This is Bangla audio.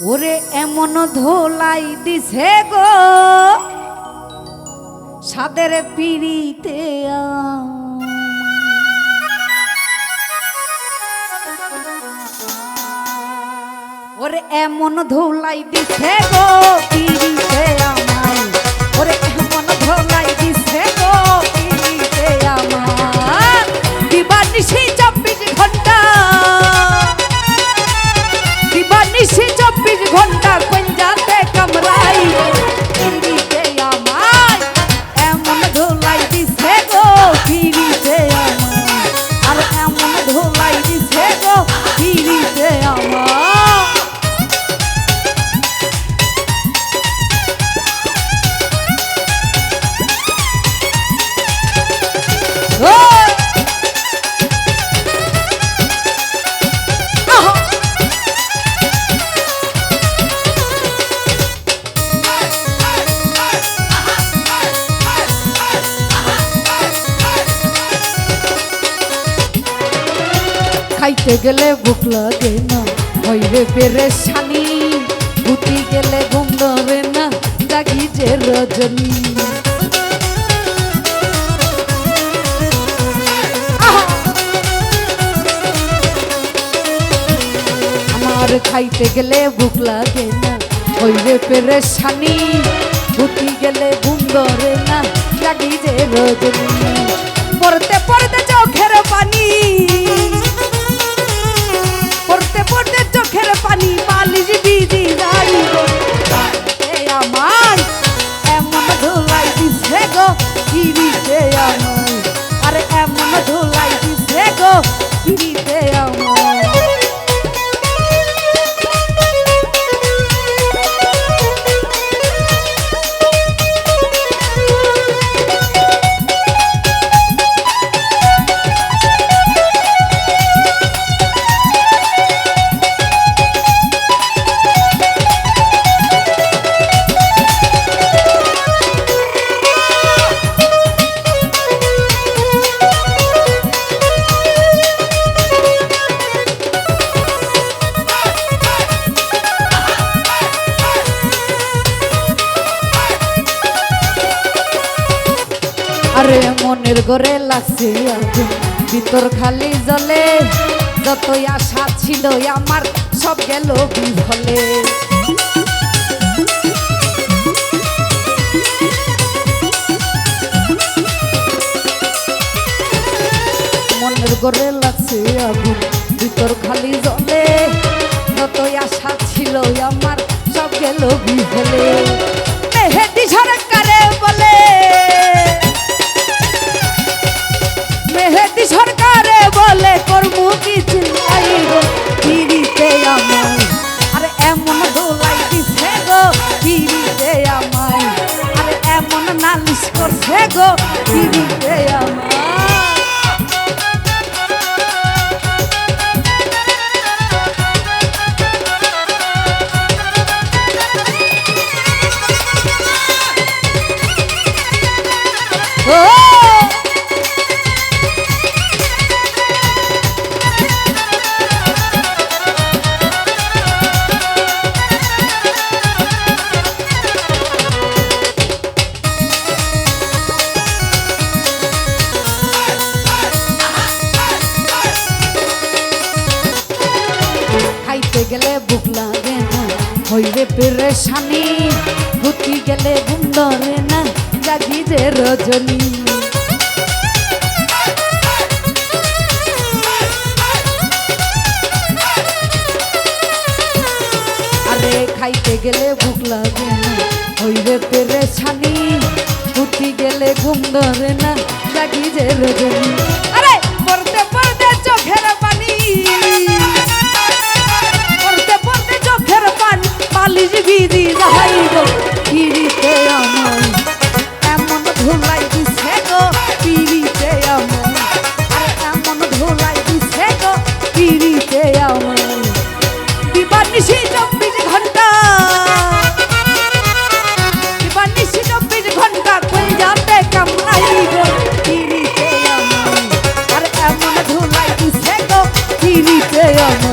ওরে এমন ধোলাই দিছে গো। সাদের পিড়িতে ওরে এমন ধোলাই দিছে গো পিড়িতে আমায় ঘণ্টা খাইতে গেলে ভুক লাগে না। হইবে পেরেশানি ভুতি গেলে ঘুম ধরে না, জাগি যে রজনী। আমার খাইতে গেলে ভুক লাগে না হইবে পেরেশানি ভুতি গেলে ঘুম ধরে না, জাগি যে রজনী। পড়তে আরে মনের ঘরে লাগছে ভিতর খালি জলে, যতই আশা ছিল আমার, সব গেল বিফলে। মনের ঘরে লাগছে আগুন। ভিতর খালি জলে, যতই আশা ছিল আমার, সব গেল বিফলে। করছে গো পিড়িতে আমায় গেলে ভুক লাগে না। হইবে পেরেশানি, ভুতি গেলে ঘুম ধরে না। জাগি যে রজনী। আরে খাইতে গেলে ভুক লাগে না। হইবে পেরেশানি, ভুতি গেলে ঘুম ধরে না। জাগি যে রজনী। আরে! ভিজি যাই গো, পিড়িতে আমার এমন ধুলাই দিছে গো, পিড়িতে আমার এমন ধুলাই দিছে গো, পিড়িতে আমার দিবানিশি চব্বিশ ঘণ্টা। দিবানিশি চব্বিশ ঘণ্টা কই যাতে কামড়াই গো, পিড়িতে আমার আর এমন ধুলাই দিছে গো, পিড়িতে আমার